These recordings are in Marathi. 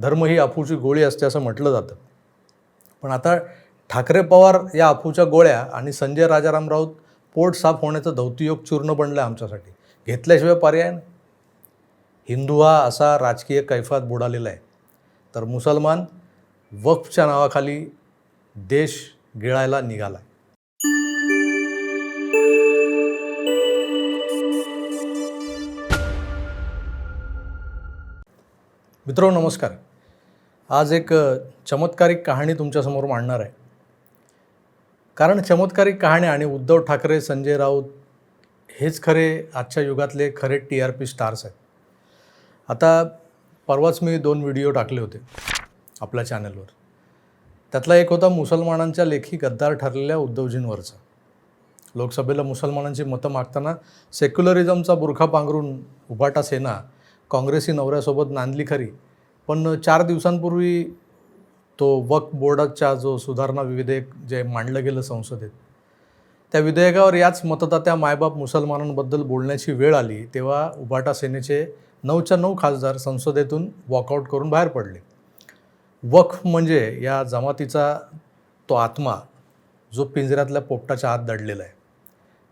धर्म ही अफूची गोळी असते असं म्हटलं जातं. पण आता ठाकरे पवार या अफूच्या गोळ्या आणि संजय राजाराम राऊत पोट साफ होण्याचं धौतीयोग चूर्ण बनलं आहे आमच्यासाठी. घेतल्याशिवाय पर्याय नाही. हिंदू हा असा राजकीय कैफात बुडालेला आहे. तर मुसलमान वक्फच्या नावाखाली देश गिळायला निघाला मित्रो नमस्कार. आज एक चमत्कारिक कहाणी तुमच्यासमोर मांडणार आहे. कारण चमत्कारिक कहाणी आणि उद्धव ठाकरे संजय राऊत हेच खरे आजच्या युगातले खरे टी आर पी स्टार्स आहेत. आता परवाच मी दोन व्हिडिओ टाकले होते आपल्या चॅनलवर त्यातला एक होता मुसलमानांच्या लेखी गद्दार ठरलेल्या उद्धवजींवरचा. लोकसभेला मुसलमानांची मतं मागताना सेक्युलरिझमचा बुरखा पांघरून उभाटा सेना काँग्रेसी नवऱ्यासोबत नांदली खरी. पण चार दिवसांपूर्वी तो वक्फ बोर्डाच्या जो सुधारणा विधेयक जे मांडलं गेलं संसदेत त्या विधेयकावर याच मतदात्या मायबाप मुसलमानांबद्दल बोलण्याची वेळ आली तेव्हा उभाटा सेनेचे नऊच्या नऊ खासदार संसदेतून वॉकआउट करून बाहेर पडले. वक्फ म्हणजे या जमातीचा तो आत्मा जो पिंजऱ्यातल्या पोपटाच्या आत दडलेला आहे.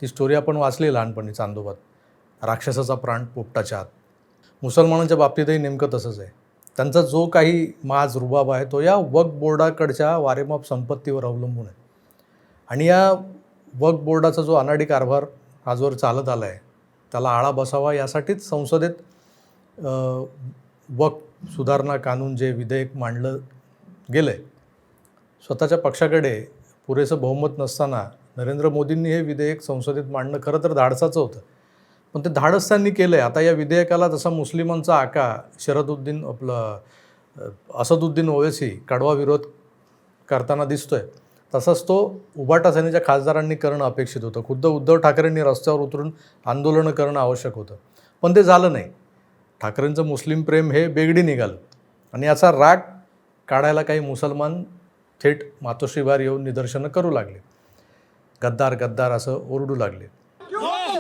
ती स्टोरी आपण वाचली लहानपणी चांदोबात. राक्षसाचा प्राण पोपटाच्या आत. मुसलमानांच्या बाबतीतही नेमकं तसंच आहे. त्यांचा जो काही माज रुबाब आहे तो या वक बोर्डाकडच्या वारेमाप संपत्तीवर अवलंबून आहे. आणि या वक बोर्डाचा जो अनाडी कारभार आजवर चालत आला आहे त्याला आळा बसावा यासाठीच संसदेत वक सुधारणा कानून जे विधेयक मांडलं गेलं आहे स्वतःच्या पक्षाकडे पुरेसं बहुमत नसताना नरेंद्र मोदींनी हे विधेयक संसदेत मांडणं खरं तर धाडसाचं होतं. पण ते धाडस त्यांनी केलं आहे आता या विधेयकाला जसा मुस्लिमांचा आका शरदुद्दीन आपलं असदुद्दीन ओवेसी कडवा विरोध करताना दिसतोय तसंच तो उभाटा सेनेच्या खासदारांनी करणं अपेक्षित होतं. खुद्द उद्धव ठाकरेंनी रस्त्यावर उतरून आंदोलनं करणं आवश्यक होतं. पण ते झालं नाही. ठाकरेंचं मुस्लिम प्रेम हे बेगडी निघालं. आणि याचा राग काढायला काही मुसलमान थेट मातोश्रीबार येऊन निदर्शनं करू लागले. गद्दार गद्दार असं ओरडू लागले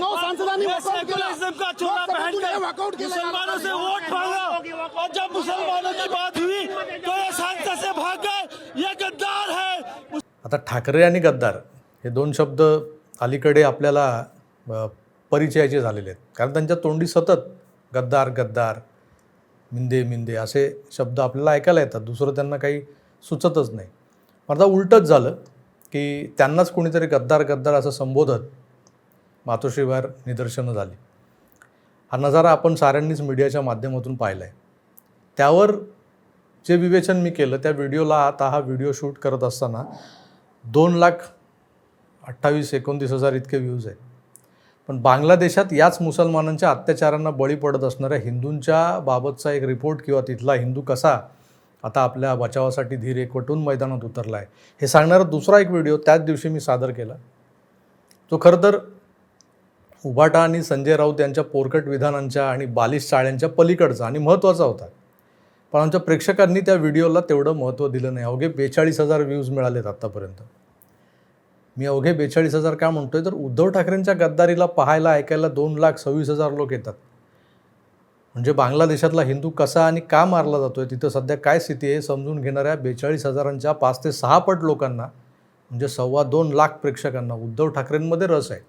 नौ सांसदांनी ये वॉकआउट केलं. सेक्युलरिज्म का चोला तुला पहनकर तुला वॉकआउट केलं. मुसलमानों से वोट मांगा। और जब मुसलमानों की बात हुई तो ये सांसद से भाग गए। ये गद्दार है। आता ठाकरे आणि गद्दार हे दोन शब्द अलीकडे आपल्याला परिचयाचे झालेले आहेत. कारण त्यांच्या तोंडी सतत गद्दार गद्दार मिंदे मिंदे असे शब्द आपल्याला ऐकायला येतात. दुसरं त्यांना काही सुचतच नाही. पण आता उलटंच झालं की त्यांनाच कोणीतरी गद्दार गद्दार असं संबोधत मातोश्रीबाहेर निदर्शनं झाली. हा नजारा आपण साऱ्यांनीच मीडियाच्या माध्यमातून पाहिला आहे त्यावर जे विवेचन मी केलं त्या व्हिडिओला आता हा व्हिडिओ शूट करत असताना दोन लाख अठ्ठावीस एकोणतीस हजार इतके व्ह्यूज आहे पण बांगलादेशात याच मुसलमानांच्या अत्याचारांना बळी पडत असणाऱ्या हिंदूंच्या बाबतचा एक रिपोर्ट किंवा तिथला हिंदू कसा आता आपल्या बचावासाठी धीर एकवटून मैदानात उतरला आहे हे सांगणारा दुसरा एक व्हिडिओ त्याच दिवशी मी सादर केला. तो खरं तर उभाटा आणि संजय राऊत यांच्या पोरकट विधानांच्या आणि बालिश चाळ्यांच्या पलीकडचा आणि महत्त्वाचा होता. पण आमच्या प्रेक्षकांनी त्या व्हिडिओला तेवढं महत्त्व दिलं नाही. अवघे बेचाळीस हजार व्ह्यूज मिळालेत आत्तापर्यंत मी अवघे बेचाळीस हजार का म्हणतोय? तर उद्धव ठाकरेंच्या गद्दारीला पाहायला ऐकायला दोन लाख सव्वीस हजार लोक येतात. म्हणजे बांगलादेशातला हिंदू कसा आणि का मारला जातोय? तिथं सध्या काय स्थिती आहे समजून घेणाऱ्या बेचाळीस हजारांच्या पाच ते सहा पट लोकांना म्हणजे सव्वा दोन लाख प्रेक्षकांना उद्धव ठाकरेंमध्ये रस आहे.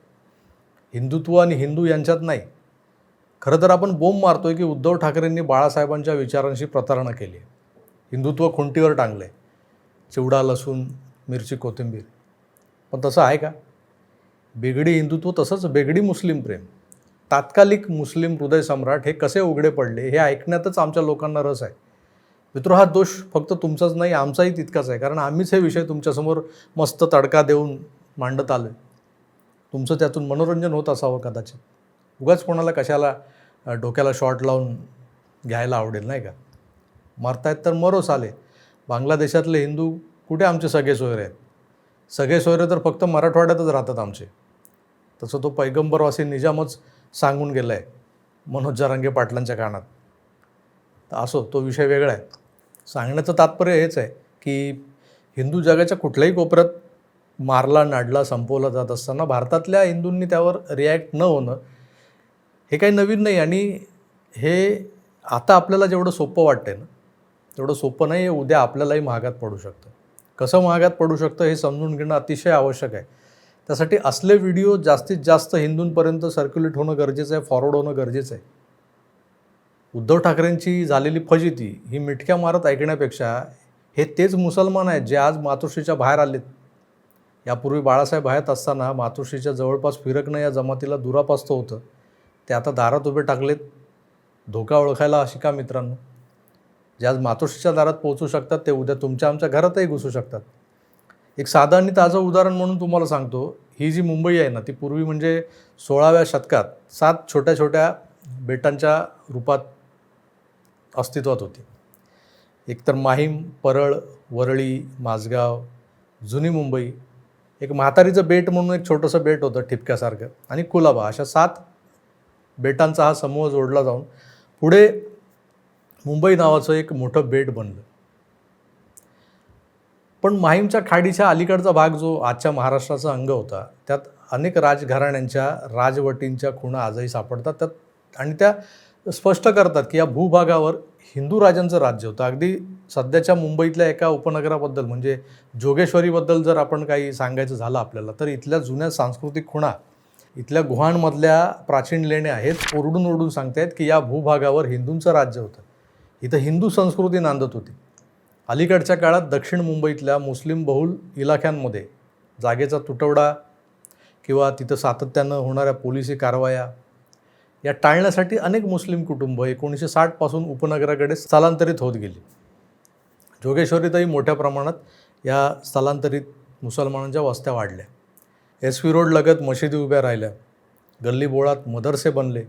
हिंदुत्व आणि हिंदू यांच्यात नाही. खरं तर आपण बोंब मारतोय की उद्धव ठाकरेंनी बाळासाहेबांच्या विचारांशी प्रतारणा केली आहे. हिंदुत्व खुंटीवर टांगलं आहे चिवडा लसूण मिरची कोथिंबीर. पण तसं आहे का? बेगडी हिंदुत्व तसंच बेगडी मुस्लिम प्रेम. तात्कालिक मुस्लिम हृदय सम्राट हे कसे उघडे पडले हे ऐकण्यातच आमच्या लोकांना रस आहे. मित्र हा दोष फक्त तुमचाच नाही आमचाही तितकाच आहे. कारण आम्हीच हे विषय तुमच्यासमोर मस्त तडका देऊन मांडत आलो तुमचं त्यातून मनोरंजन होत असावं कदाचित. उगाच कोणाला कशाला डोक्याला शॉट लावून घ्यायला आवडेल नाही का? मरतायत तर मरो साले. बांगलादेशातले हिंदू कुठे आमचे सगळे सोयरे आहेत? सगळे सोयरे तर फक्त मराठवाड्यातच राहतात आमचे. तसं तो पैगंबरवासी निजामच सांगून गेला आहे मनोज जरांगे पाटलांच्या कानात. तर असो तो विषय वेगळा आहे. सांगण्याचं तात्पर्य हेच आहे की हिंदू जगाच्या कुठल्याही कोपऱ्यात मारला नाडला संपवला जात असताना भारतातल्या हिंदूंनी त्यावर रिॲक्ट न होणं हे काही नवीन नाही आणि हे आता आपल्याला जेवढं सोपं वाटतंय ना तेवढं सोपं नाही आहे उद्या आपल्यालाही महागात पडू शकतं. कसं महागात पडू शकतं हे समजून घेणं अतिशय आवश्यक आहे. त्यासाठी असले व्हिडिओ जास्तीत जास्त हिंदूंपर्यंत सर्क्युलेट होणं गरजेचं आहे फॉरवर्ड होणं गरजेचं आहे. उद्धव ठाकरेंची झालेली फजिती ही मिटक्या मारत ऐकण्यापेक्षा हे तेच मुसलमान आहेत जे आज मातोश्रीच्या बाहेर आलेत. यापूर्वी बाळासाहेब हयात असताना मातोश्रीच्या जवळपास फिरकणं या जमातीला दुरापास्त होतं. ते आता दारात उभे टाकलेत. धोका ओळखायला शिका मित्रांनो? ज्या आज मातोश्रीच्या दारात पोहोचू शकतात ते उद्या तुमच्या आमच्या घरातही घुसू शकतात. एक साधं आणि ताजं उदाहरण म्हणून तुम्हाला सांगतो. ही जी मुंबई आहे ना ती पूर्वी म्हणजे सोळाव्या शतकात सात छोट्या छोट्या बेटांच्या रूपात अस्तित्वात होती. एकतर माहीम परळ वरळी माझगाव जुनी मुंबई एक म्हातारीचं बेट म्हणून एक छोटंसं बेट होतं ठिपक्यासारखं. आणि कुलाबा अशा सात बेटांचा हा समूह जोडला जाऊन पुढे मुंबई नावाचं एक मोठं बेट बनलं. पण माहीमच्या खाडीच्या अलीकडचा भाग जो आजच्या महाराष्ट्राचा अंग होता त्यात अनेक राजघराण्यांच्या राजवटींच्या खुणा आजही सापडतात. त्यात आणि त्या स्पष्ट करतात की या भूभागावर हिंदू राजांचं राज्य होतं. अगदी सध्याच्या मुंबईतल्या एका उपनगराबद्दल म्हणजे जोगेश्वरीबद्दल जर आपण काही सांगायचं झालं आपल्याला तर इथल्या जुन्या सांस्कृतिक खुणा इथल्या गुहांमधल्या प्राचीन लेण्या आहेत ओरडून ओरडून सांगतायत की या भूभागावर हिंदूंचं राज्य होतं. इथं हिंदू संस्कृती नांदत होती. अलीकडच्या काळात दक्षिण मुंबईतल्या मुस्लिम बहुल इलाख्यांमध्ये जागेचा तुटवडा किंवा तिथं सातत्यानं होणाऱ्या पोलिसी कारवाया या टाळण्यासाठी अनेक मुस्लिम कुटुंब एकोणीसशे साठपासून उपनगराकडे स्थलांतरित होत गेली. जोगेश्वरीतही मोठ्या प्रमाणात या स्थलांतरित मुसलमानांच्या वस्त्या वाढल्या. एस व्ही रोड लगत मशिदी उभ्या राहिल्या. गल्लीबोळात मदरसे बनले.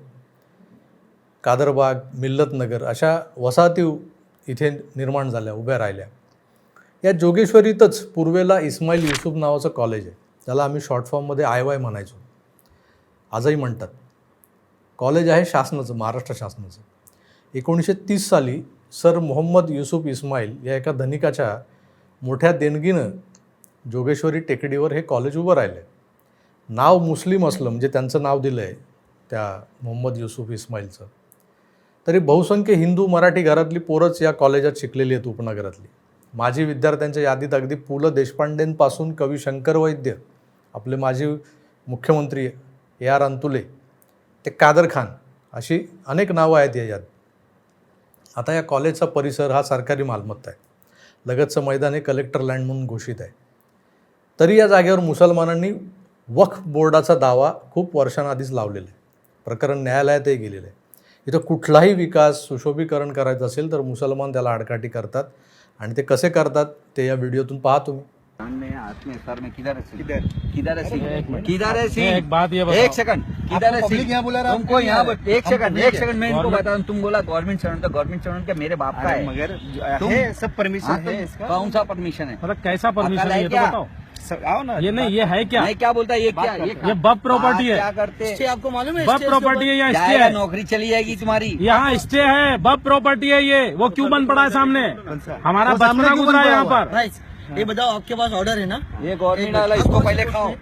कादरबाग मिल्लतनगर अशा वसाहती इथे निर्माण झाल्या उभ्या राहिल्या. या जोगेश्वरीतच पूर्वेला इस्माईल युसुफ नावाचं कॉलेज आहे. त्याला आम्ही शॉर्ट फॉर्ममध्ये आय वाय म्हणायचो. आजही म्हणतात. कॉलेज आहे शासनाचं महाराष्ट्र शासनाचं. एकोणीसशे तीस साली सर मोहम्मद युसुफ इस्माईल या एका धनिकाच्या मोठ्या देणगीनं जोगेश्वरी टेकडीवर हे कॉलेज उभं राहिलं आहे नाव मुस्लिम असलं म्हणजे त्यांचं नाव दिलं आहे त्या मोहम्मद युसुफ इस्माईलचं. तरी बहुसंख्य हिंदू मराठी घरातली पोरंच या कॉलेजात शिकलेली आहेत उपनगरातली. माजी विद्यार्थ्यांच्या यादीत अगदी पु ल देशपांडेंपासून कवी शंकर वैद्य आपले माजी मुख्यमंत्री ए आर अंतुले ते कादर खान अशी अनेक नावं आहेत याच्यात आता या कॉलेजचा परिसर हा सरकारी मालमत्ता आहे. लगतचं मैदान हे कलेक्टर लँड म्हणून घोषित आहे. तरी या जागेवर मुसलमानांनी वक्फ बोर्डाचा दावा खूप वर्षांआधीच लावलेला आहे. प्रकरण न्यायालयातही गेलेलं आहे. इथं कुठलाही विकास सुशोभीकरण करायचं असेल तर मुसलमान त्याला आडकाठी करतात. आणि ते कसे करतात ते या व्हिडिओतून पाहा तुम्ही. सामने हाथ में सर में किधर है किधर? किधर सिंह किधर एक बात ये बताओ। एक सेकंड। किधर है सिंह यहाँ बुला रहा है, तुमको यहाँ एक सेकंड एक सेकंड मैं इनको बता तुम बोला गवर्नमेंट चरण तो गवर्नमेंट चरण क्या मेरे बाप का है। मगर तुम- सब परमिशन हाँ, है इसका? कौन सा परमिशन है? मतलब कैसा परमिशन है है ये तो क्या? बताओ। आओ ना। ये नहीं ये है क्या? मैं क्या बोलता है ये क्या ये ये बब प्रॉपर्टी क्या है। करते स्टे आपको मालूम है बब प्रॉपर्टी है यहाँ स्टे है? नौकरी चली जाएगी तुम्हारी। यहाँ स्टे है बब प्रॉपर्टी है ये। वो क्यों बन पड़ा है सामने? हमारा बचपना गुजरा है यहाँ पर। ये बताओ आपके पास ऑर्डर है ना? ये गवर्नमेंट वाला इसको पहले खाओ।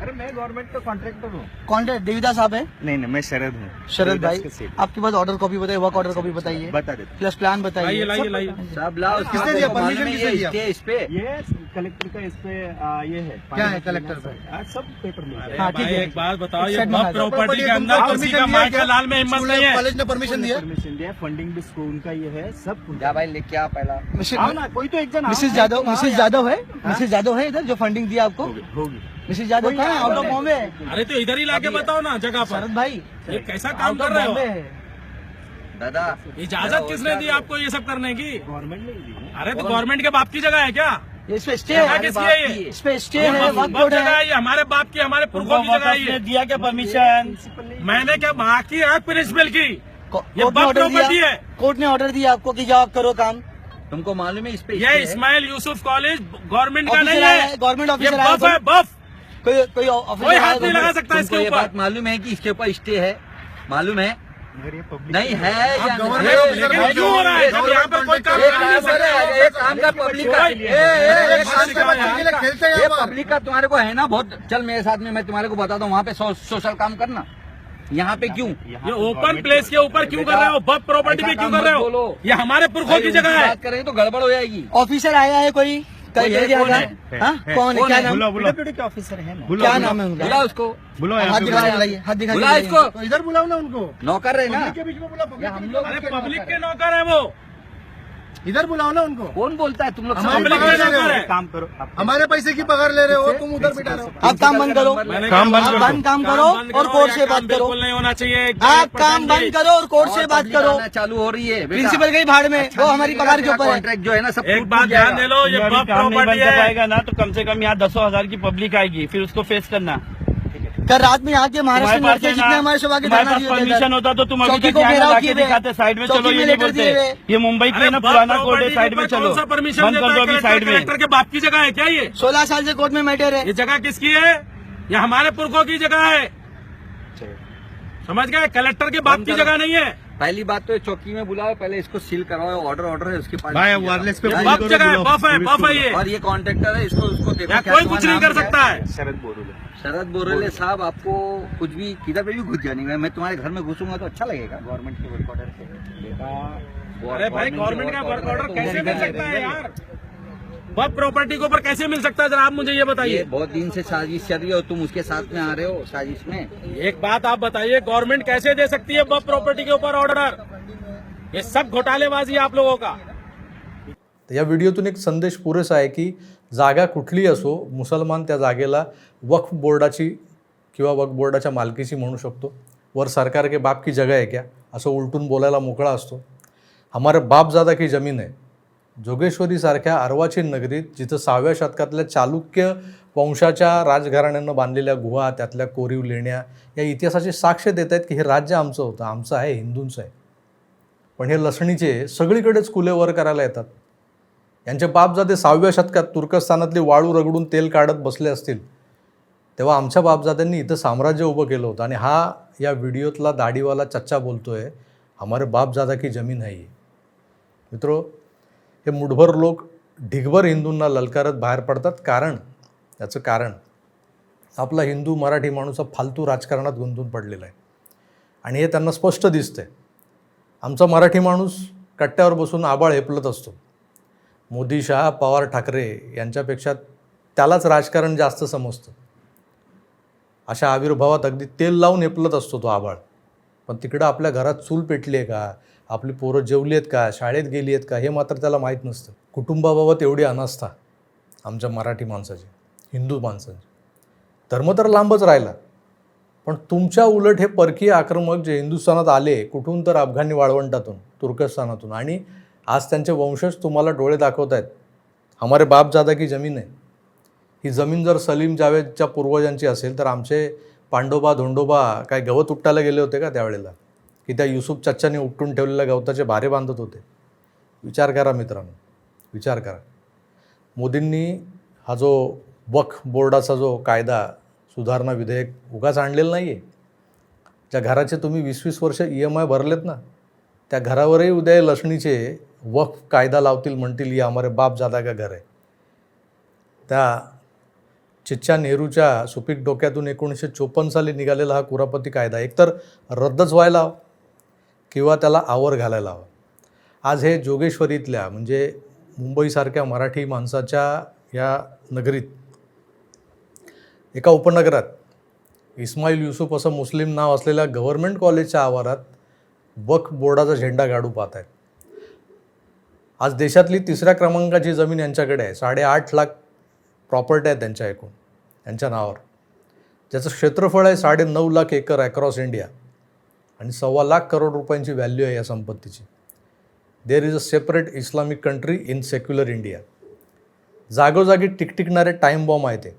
अरे मैं गवर्नमेंट का कॉन्ट्रैक्टर हूँ। कॉन्ट्रैक्ट देविदास साहब है? नहीं नहीं मैं शरद हूँ। शरद भाई आपके पास ऑर्डर कॉपी बताइए वर्क ऑर्डर कॉपी बताइए। बता देते प्लस प्लान बताइए। किसने दिया? है किसने दिया? इस पे ये कलेक्टर का इस पे ये है। क्या है कलेक्टर? हाँ, सब पेपर में हाँ ठीक है। एक बात बताओ ये। प्रॉपर्टी के अंदर किसी का माँ का लाल में हिम्मत नहीं है। कॉलेज ने परमिशन दिया? परमिशन दिया फंडिंग भी स्कूल का ये है सब जा भाई लेके आ पहला। कोई तो एक जन मिसेज यादव मिसेज यादव है? मिसेज यादव है इधर जो फंडिंग दिया आपको? होगी। मिसेज यादव कहाँ है? Out of Bombay? अरे तो इधर ही लाके बताओ ना जगह पर। शरद भाई ये कैसा काम कर रहे हो? दादा इजाज़त किसने दी आपको ये सब करने की? गवर्नमेंट ने दी अरे तो गवर्नमेंट के बाप की जगह है क्या? इस पे स्टे जगह है किसकी है ये? इस पे स्टे है बब- वर्क बब बोर्ड जगह है। है हमारे बाप की हमारे पुरखों की जगह है दिया क्या परमिशन मैंने क्या बाकी है प्रिंसिपल की? ये कोर्ट ने ऑर्डर प्रॉपर्टी दिया। है कोर्ट ने ऑर्डर दिया आपको कि जाओ करो काम। तुमको मालूम है इस पे ये इस्माइल यूसुफ कॉलेज गवर्नमेंट का नहीं है। गवर्नमेंट ये ऑफिसर बफ है। है, बफ। कोई कोई कोई हाथ नहीं लगा सकता इसके ऊपर। बात मालूम है कि इसके ऊपर स्टे है? मालूम है? मगर ये पब्लिक नहीं है या government नहीं? officer लेकिन क्यों हो रहा है जब यहाँ पर कोई काम नहीं काम कर रहे सकता हैं, एक काम का पब्लिक का ये पब्लिक तुम्हारे को है ना बहुत। चल मेरे साथ में मैं तुम्हारे को बताता हूँ वहाँ पे सोशल काम करना। यहाँ पे क्यों? ये ओपन प्लेस के ऊपर क्यों कर रहे हो? बब प्रॉपर्टी पे क्यों कर रहे हो? ये हमारे पुरखों की जगह है। बात करेंगे तो गड़बड़ हो जाएगी। ऑफिसर आया है कोई? के कौन आगा है? हाँ कौन है? कौन क्या है? नाम बुला बुला डेप्यूटी के ऑफिसर है क्या नाम है उनका? बुला उसको। बुलो हाथ दिखा हाथ दिखा बुला। इसको। तो इधर बुलाओ ना उनको। नौकर है ना? के बीच में बुला ये हम लोग अरे पब्लिक के नौकर है वो। इधर बुलाओ ना उनको। कौन बोलता है? तुम लोग हमारे है काम करो। हमारे पैसे की पगार ले रहे हो तुम उधर बिठा रहे हो। आप काम बंद करो। काम बंद कर। बंद काम करो और कोर्ट से बात करो। नहीं होना चाहिए। आप काम बंद करो और कोर्ट से बात करो। चालू हो रही है प्रिंसिपल गई भाड़ में वो हमारी पगार के ऊपर कॉन्ट्रैक्ट जो है ना सब एक बात ध्यान दे लो ये काम नहीं बन पाएगा ना तो कम से कम यहाँ दसों हज़ार की पब्लिक आएगी फिर उसको फेस करना। कल रात में आके के महाराष्ट्र में लड़के जितने हमारे धरना दिए परमिशन होता तो तुम अभी को घेराव किए दिखाते साइड में चलो ये नहीं बोलते। ये मुंबई की ना पुराना कोर्ट है साइड में चलो। परमिशन कर दो अभी साइड में। कलेक्टर के बाप की जगह है क्या ये? सोलह साल से कोर्ट में मैटर है। ये जगह किसकी है? ये हमारे पुरखों की जगह है। समझ गए? कलेक्टर के बाप की जगह नहीं है। पहली बात तो चौकी में बुलाओ पहले इसको सील कराओ ऑर्डर ऑर्डर है उसके पास भाई वायरलेस पे बफ जगह है। बफ है बफ है ये। और ये कॉन्ट्रेक्टर है इसको उसको देखो कोई कुछ नहीं कर सकता है। शरद बोरोले। शरद बोरोले साहब आपको कुछ भी किधर पे भी घुस जाने का मैं तुम्हारे घर में घुसूँगा तो अच्छा लगेगा। गवर्नमेंट के वर्क ऑर्डर से। अरे भाई गवर्नमेंट का वर्क ऑर्डर कैसे मिल सकता है यार? बब प्रॉपर्टी के ऊपर कैसे मिल सकता है? जरा आप मुझे ये ये बताइए बहुत दिन से साजिश चल रही है और तुम उसके साथ में आ रहे हो साजिश में? एक बात आप बताइए गवर्नमेंट कैसे दे सकती है बब प्रॉपर्टी के ऊपर ऑर्डर ये सब घोटालेबाजी है आप लोगों का। या व्हिडिओतून एक संदेश पुरेसा आहे की जागा कुठली असो मुसलमान त्या जागेला वक्फ बोर्डाची किंवा वक्फ बोर्डाच्या मालकीची म्हणू शकतो. वर सरकार के बाप की जगह आहे क्या? असं उलटून बोलायला मोकळा असतो. हमारे बापजादा की जमीन आहे. जोगेश्वरीसारख्या अर्वाचीन नगरीत जिथं सहाव्या शतकातल्या चालुक्य वंशाच्या राजघराण्यानं बांधलेल्या गुहा त्यातल्या कोरीव लेण्या या इतिहासाची साक्ष देत आहेत की हे राज्य आमचं होतं आमचं आहे हिंदूंचं आहे. पण हे लसणीचे सगळीकडेच कुले वर करायला येतात. यांचे बापजादे सहाव्या शतकात तुर्कस्थानातली वाळू रगडून तेल काढत बसले असतील तेव्हा आमच्या बापजाद्यांनी इथं साम्राज्य उभं केलं होतं. आणि हा या व्हिडिओतला दाढीवाला चच्चा बोलतोय हमारे बापजादा की जमीन आहे मित्रो हे मुठभर लोक ढिगभर हिंदूंना ललकारत बाहेर पडतात. कारण त्याचं कारण आपला हिंदू मराठी माणूस हा फालतू राजकारणात गुंतून पडलेला आहे. आणि हे त्यांना स्पष्ट दिसतंय. आमचा मराठी माणूस कट्ट्यावर बसून आबाळ हेपलत असतो. मोदी शाह पवार ठाकरे यांच्यापेक्षा त्यालाच राजकारण जास्त समजतं. अशा आविर्भावात अगदी तेल लावून हेपलत असतो तो आबाळ. पण तिकडं आपल्या घरात चूल पेटली आहे का? आपली पोरं जेवली आहेत का? शाळेत गेली आहेत का? हे मात्र त्याला माहीत नसतं. कुटुंबाबाबत एवढी अनास्था आमच्या मराठी माणसाची हिंदू माणसाची. धर्म तर लांबच राहिला. पण तुमच्या उलट हे परकीय आक्रमक जे हिंदुस्थानात आले कुठून तर अफगाणी वाळवंटातून तुर्कस्थानातून आणि आज त्यांचे वंशज तुम्हाला डोळे दाखवत आहेत हमारे बापजादा की जमीन आहे ही जमीन जर सलीम जावेदच्या पूर्वजांची असेल तर आमचे पांडोबा धोंडोबा काय गवत उपटायला गेले होते का त्यावेळेला? की त्या युसुफ चच्चाने उपटून ठेवलेल्या गवताचे भारे बांधत होते. विचार करा मित्रांनो विचार करा. मोदींनी हा जो वक्फ बोर्डाचा जो कायदा सुधारणा विधेयक उगाच आणलेलं नाही आहे ज्या घराचे तुम्ही वीस वीस वर्ष ई एम आय भरलेत ना त्या घरावरही उद्या हे लसणीचे वक्फ कायदा लावतील म्हणतील या हमारे बाप जादा का घर आहे? त्या चिच्च्या नेहरूच्या सुपीक डोक्यातून एकोणीसशे चोपन्न साली निघालेला हा कुरापती कायदा. एकतर रद्दच व्हायला किंवा त्याला आवर घालायला हवा. आज हे जोगेश्वरीतल्या म्हणजे मुंबईसारख्या मराठी माणसाच्या या नगरीत एका उपनगरात इस्माईल युसुफ असं मुस्लिम नाव असलेल्या गव्हर्नमेंट कॉलेजच्या आवारात वक्फ बोर्डाचा झेंडा गाडू पाहत आहेत. आज देशातली तिसऱ्या क्रमांकाची जमीन यांच्याकडे आहे. साडेआठ लाख प्रॉपर्टी आहेत त्यांच्या एकूण त्यांच्या नावावर. ज्याचं क्षेत्रफळ आहे साडे नऊ लाख एकर अक्रॉस इंडिया आणि सव्वा लाख करोड रुपयांची व्हॅल्यू आहे या संपत्तीची. There is a separate Islamic country in secular India जागोजागी टिकटिकणारे टाईम बॉम्ब आहे ते.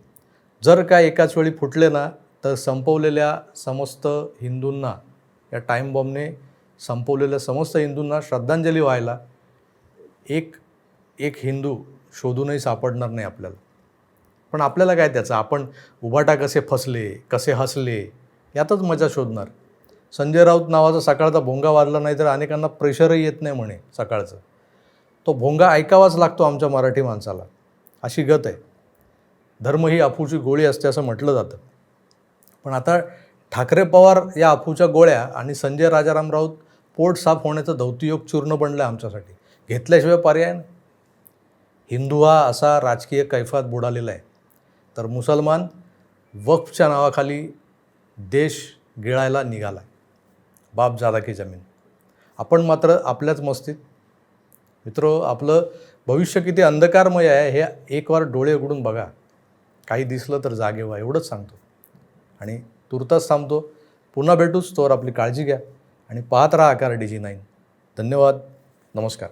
जर काय एकाच वेळी फुटले ना तर संपवलेल्या समस्त हिंदूंना या टाईम बॉम्बने संपवलेल्या समस्त हिंदूंना श्रद्धांजली व्हायला एक एक हिंदू शोधूनही सापडणार नाही आपल्याला. पण आपल्याला काय त्याचं? आपण उभाटा कसे फसले कसे हसले यातच मजा शोधणार. संजय राऊत नावाचा सकाळचा भोंगा वाजला नाही तर अनेकांना प्रेशरही येत नाही म्हणे सकाळचं. तो भोंगा ऐकावाच लागतो आमच्या मराठी माणसाला. अशी गत आहे. धर्म ही अफूची गोळी असते असं म्हटलं जातं. पण आता ठाकरे पवार या अफूच्या गोळ्या आणि संजय राजाराम राऊत पोट साफ होण्याचं धौतियोग चूर्ण बनलं आहे आमच्यासाठी. घेतल्याशिवाय पर्याय नाही. हिंदू हा असा राजकीय कैफात बुडालेला आहे. तर मुसलमान वक्फच्या नावाखाली देश गिळायला निघाला आहे बाप जादा की जमीन. आपण मात्र आपल्याच मस्तीत. मित्र आपलं भविष्य किती अंधकारमय आहे हे एक वार डोळे उघडून बघा. काही दिसलं तर जागे व्हा एवढंच सांगतो. आणि तुर्तास थांबतो. पुन्हा भेटूच तोवर आपली काळजी घ्या. आणि पाहत राहा आकार डी जी नाईन. धन्यवाद. नमस्कार.